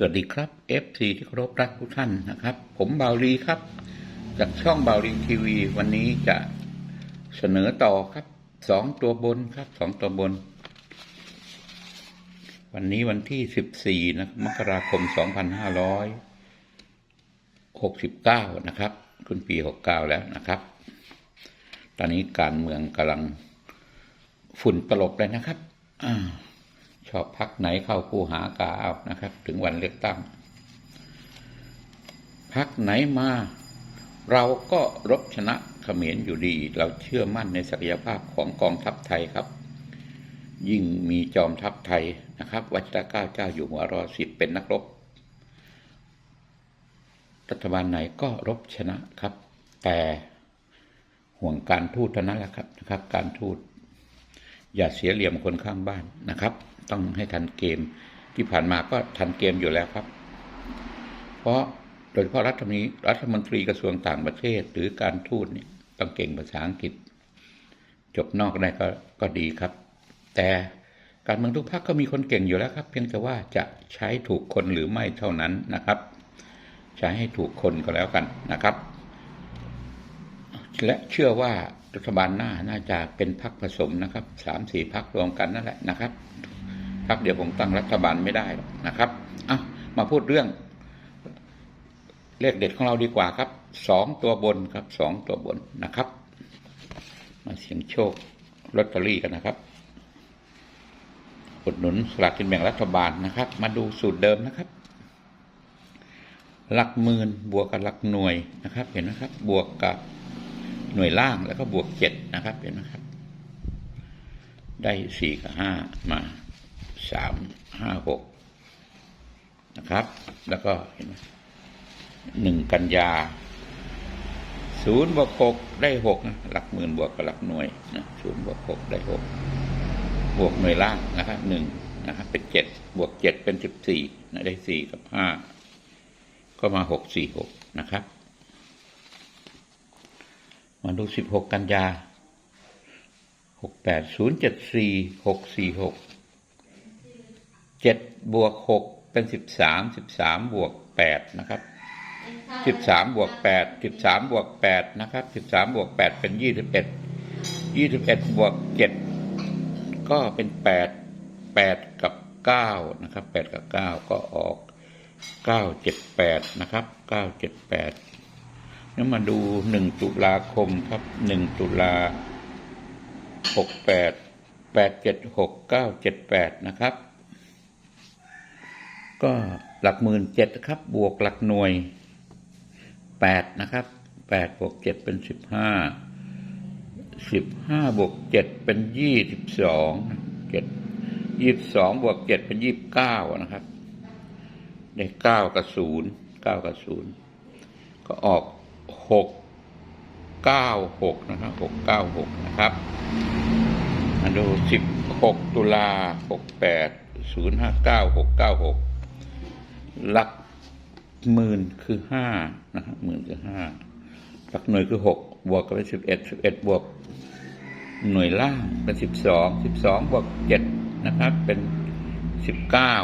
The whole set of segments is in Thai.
สวัสดีครับ FC ที่เคารพรักทุกท่านนะครับ ผมบาวลีครับ จากช่องบาวลีทีวี วันนี้จะเสนอต่อครับสองตัวบนครับสองตัวบน วันนี้วันที่สิบสี่นะมกราคมสองพันห้าร้อยหกสิบเก้านะครับขึ้นปีหกเก้าแล้วนะครับ ตอนนี้การเมืองกำลังฝุ่นตลบเลยนะครับอา ชอบพักไหนเข้าคู่หากาเอานะครับ ถึงวันเลือกตั้งพักไหนมา เราก็รบชนะเขมรอยู่ดี เราเชื่อมั่นในศักยภาพของกองทัพไทยครับ ยิ่งมีจอมทัพไทยนะครับวัชรเก้าเจ้าอยู่หัวรอสิบเป็นนักรบ รัฐบาลไหนก็รบชนะครับ แต่ห่วงการทูตเท่านั้นแหละครับนะครับ การทูตอย่าเสียเหลี่ยมคนข้างบ้านนะครับ ต้องให้ทันเกมที่ผ่านมาก็ทันเกมอยู่แล้วครับ เพราะโดยเฉพาะรัฐมนตรีรัฐมนตรีกระทรวงต่างประเทศ หรือการทูตเนี่ยต้องเก่งภาษาอังกฤษ จบนอกได้ก็ก็ดีครับ แต่การเมืองทุกพรรคก็มีคนเก่งอยู่แล้วครับ เพียงแต่ว่าจะใช้ถูกคนหรือไม่เท่านั้นนะครับ ใช้ให้ถูกคนก็แล้วกันนะครับ และเชื่อว่ารัฐบาลหน้าน่าจะเป็นพักผสมนะครับสามสี่พักรวมกันนั่นแหละนะครับ พักเดี๋ยวคงตั้งรัฐบาลไม่ได้นะครับอะมาพูดเรื่อง เลขเด็ดของเราดีกว่าครับสองตัวบนครับสองตัวบนนะครับ มาเสี่ยงโชคลอตเตอรี่กันนะครับอุดหนุนสลากกินแบ่งรัฐบาลนะครับ มาดูสูตรเดิมนะครับ หลักหมื่นบวกกับหลักหน่วยนะครับ เห็นไหมครับ บวกกับหน่วยล่างแล้วก็บวกเจ็ดนะครับ เห็นไหมครับ ได้สี่กับห้ามา สามห้าหกนะครับ แล้วก็เห็นไหมหนึ่งกันยาศูนย์บวกหกได้หกนะหลักหมื่นบวกกับหลักหน่วยนะศูนย์บวกหกได้หกบวกหน่วยล่างนะครับหนึ่งนะครับเป็นเจ็ดบวกเจ็ดเป็นสิบสี่นะได้สี่กับห้าก็มาหกสี่หกนะครับ มาดูสิบหกกันยาหกแปดศูนย์เจ็ดสี่หกสี่หก เจ็ดบวกหกเป็นสิบสามสิบสามบวกแปดนะครับสิบสามบวกแปดสิบสามบวกแปดนะครับสิบสามบวกแปดเป็นยี่สิบเอ็ดยี่สิบเอ็ดบวกเจ็ดก็เป็นแปดแปดกับเก้านะครับแปดกับเก้าก็ออกเก้าเจ็ดแปดนะครับเก้าเจ็ดแปดนี่มาดูหนึ่งตุลาคมครับหนึ่งตุลาหกแปดแปดเจ็ดหกเก้าเจ็ดแปดนะครับ ก็หลักหมื่นเจ็ดครับ บวกหลักหน่วยแปดนะครับแปดบวกเจ็ดเป็นสิบห้าสิบห้าบวกเจ็ดเป็นยี่สิบสองเจ็ดยี่สิบสองบวกเจ็ดเป็นยี่สิบเก้านะครับ ได้เก้ากับศูนย์เก้ากับศูนย์ก็ออกหกเก้าหกนะครับหกเก้าหกนะครับมาดูสิบหกตุลาหกแปดศูนย์ห้าเก้าหกเก้าหก หลักหมื่นคือห้านะครับหมื่นคือห้าหลักหน่วยคือหกบวกกันเป็นสิบเอ็ดสิบเอ็ดบวก หน่วยล่างเป็นสิบสองสิบสองบวกเจ็ดนะครับ เป็นสิบเก้า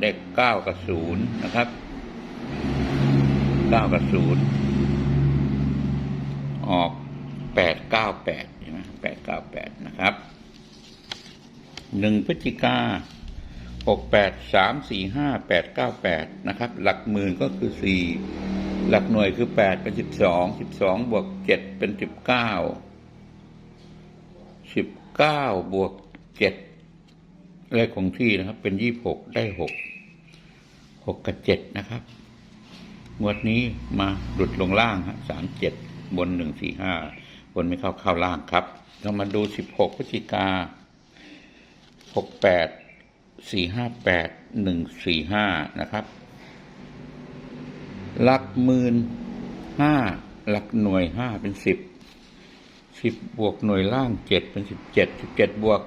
เด็กเก้ากับศูนย์นะครับเก้ากับศูนย์ออกแปดเก้าแปดใช่ไหมแปดเก้าแปดนะครับหนึ่งพฤศจิกา หกแปดสามสี่ห้าแปดเก้าแปดนะครับ หลักหมื่นก็คือสี่หลักหน่วยคือแปดเป็นสิบสองสิบสองบวกเจ็ดเป็นสิบเก้าสิบเก้าบวกเจ็ดเลขคงที่นะครับ เป็นยี่หกได้หกหกกับเจ็ดนะครับ งวดนี้มาหลุดลงล่างฮะสามเจ็ดบนหนึ่งสี่ห้าบนไม่เข้าเข้าล่างครับ เรามาดูสิบหกพฤศจิกาห กแปดสี่ห้าแปดหนึ่งสี่ห้านะครับ หลักหมื่นห้าหลักหน่วยห้าเป็นสิบสิบบวกหน่วยล่างเจ็ดเป็นสิบเจ็ดสิบเจ็ดบวก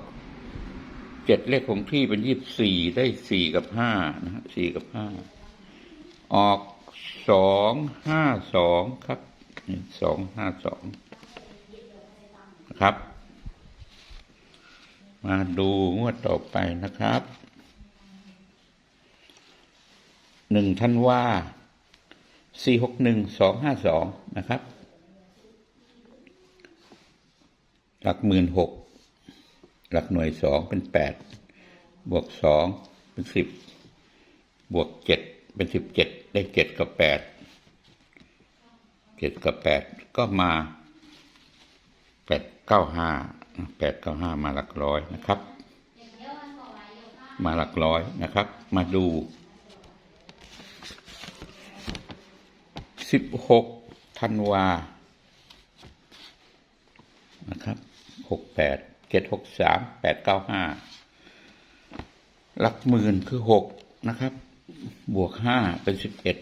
เจ็ดเลขของที่เป็นยี่สิบสี่ได้สี่กับห้านะฮะสี่กับห้าออกสองห้าสองครับสองห้าสองนะครับ มาดูงวดต่อไปนะครับหนึ่งท่านว่าสี่หกหนึ่งสองห้าสองนะครับ หลักหมื่นหกหลักหน่วยสองเป็นแปดบวกสองเป็นสิบบวกเจ็ดเป็นสิบเจ็ดได้เจ็ดกับแปดเจ็ดกับแปดก็มาแปดเก้าห้า แปดเก้าห้ามาหลักร้อยนะครับ มาหลักร้อยนะครับ มาดูสิบหกธันวานะครับหกแปดเจ็ดหกสามแปดเก้าห้าหลักหมื่นคือหกนะครับ บวกห้าเป็นสิบเอ็ด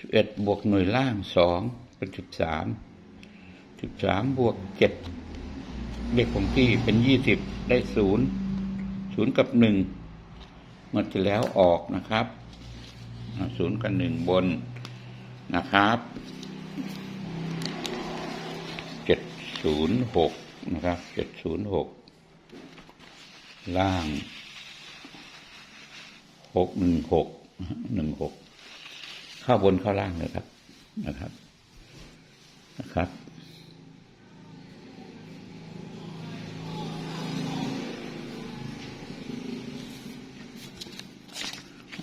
สิบเอ็ดบวกหน่วยล่างสองเป็นสิบสามสิบสามบวกเจ็ด เลขของที่เป็นยี่สิบได้ศูนย์ศูนย์กับหนึ่งเมื่อที่แล้วออกนะครับศูนย์กับหนึ่งบนนะครับเจ็ดศูนย์หกนะครับเจ็ดศูนย์หกล่างหกหนึ่งหกหนึ่งหกเข้าบนเข้าล่างเลยครับนะครับนะครับ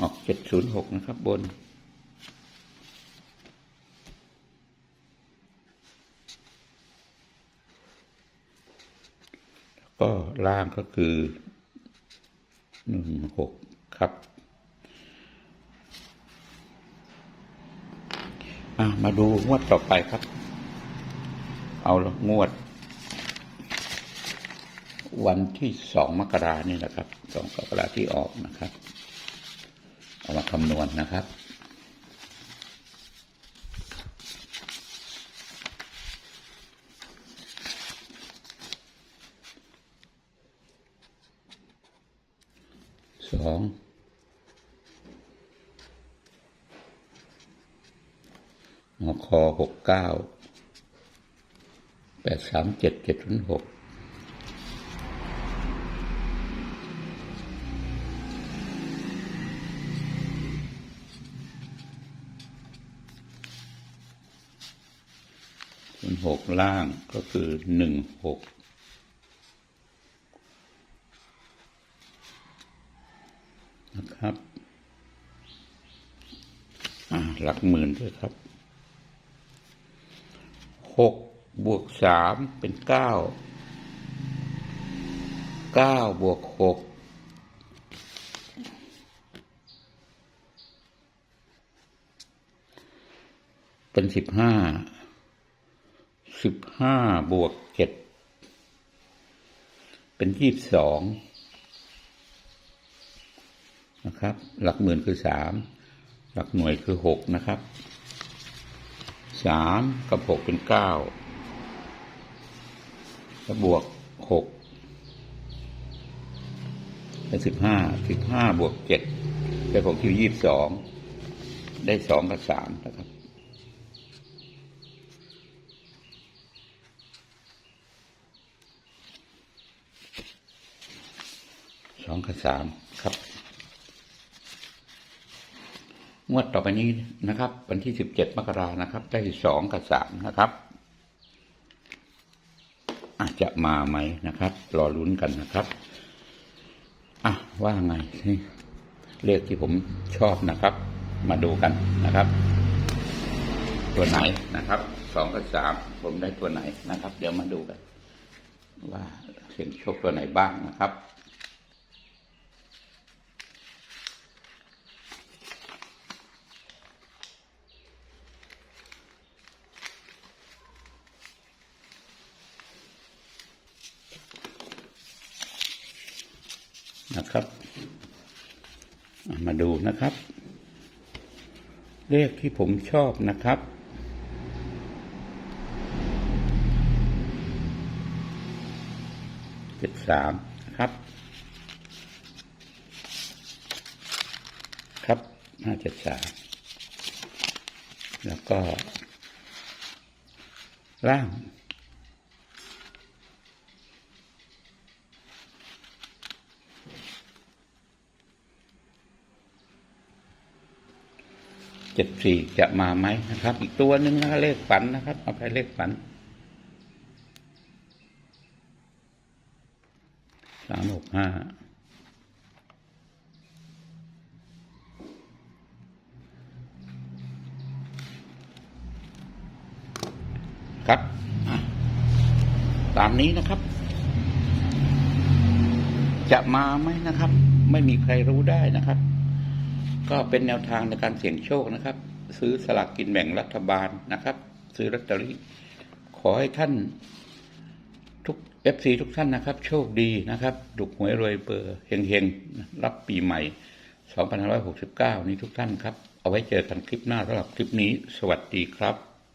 ออก เจ็ดศูนย์หกนะครับบนก็ล่างก็คือหนึ่งหกครับมาดูงวดต่อไปครับ เอาละงวด วันที่สองมกรานี่แหละครับสองมกราที่ออกนะครับ เอามาคำนวณนะครับ สองหคอหกเก้าแปดสามเจ็ดเจ็ดศูนย์หก ศูนหกล่างก็คือหนึ่งหกนะครับหลักหมื่นด้วยครับหกบวกสามเป็นเก้าเก้าบวกหกเป็นสิบห้า สิบห้าบวกเจ็ดเป็นยี่สิบสองนะครับ หลักหมื่นคือสามหลักหน่วยคือหกนะครับสามกับหกเป็นเก้าแล้วบวกหกเป็นสิบห้าสิบห้าบวกเจ็ดเป็นของคิวยี่สิบสองได้สองกับสามนะครับ องกับสามครับ งวดต่อไปนี้นะครับ วันที่สิบเจ็ดมกรานะครับ ได้สองกับสามนะครับ อาจจะมาไหมนะครับ รอลุ้นกันนะครับอะว่าไงเลขที่ผมชอบนะครับ มาดูกันนะครับ ตัวไหนนะครับสองกับสามผมได้ตัวไหนนะครับ เดี๋ยวมาดูกัน ว่าเสียงโชคตัวไหนบ้างนะครับ นะครับ มาดูนะครับ เลขที่ผมชอบนะครับ เจ็ดสามนะครับ ครับห้าเจ็ดสามแล้วก็ล่าง เจ็ดสี่จะมาไหมนะครับ อีกตัวหนึ่งนะเลขฝันนะครับ เอาไปเลขฝันสามหกห้าครับ ตามนี้นะครับ จะมาไหมนะครับ ไม่มีใครรู้ได้นะครับ ก็เป็นแนวทางในการเสี่ยงโชคนะครับ ซื้อสลากกินแบ่งรัฐบาลนะครับ ซื้อลอตเตอรี่ขอให้ท่านทุกเอฟซีทุกท่านนะครับ โชคดีนะครับดุกหวยรวยเบอร์เฮงเฮงรับปีใหม่ 2569 นี้ทุกท่านครับ เอาไว้เจอกันคลิปหน้าสำหรับคลิปนี้ สวัสดีครับ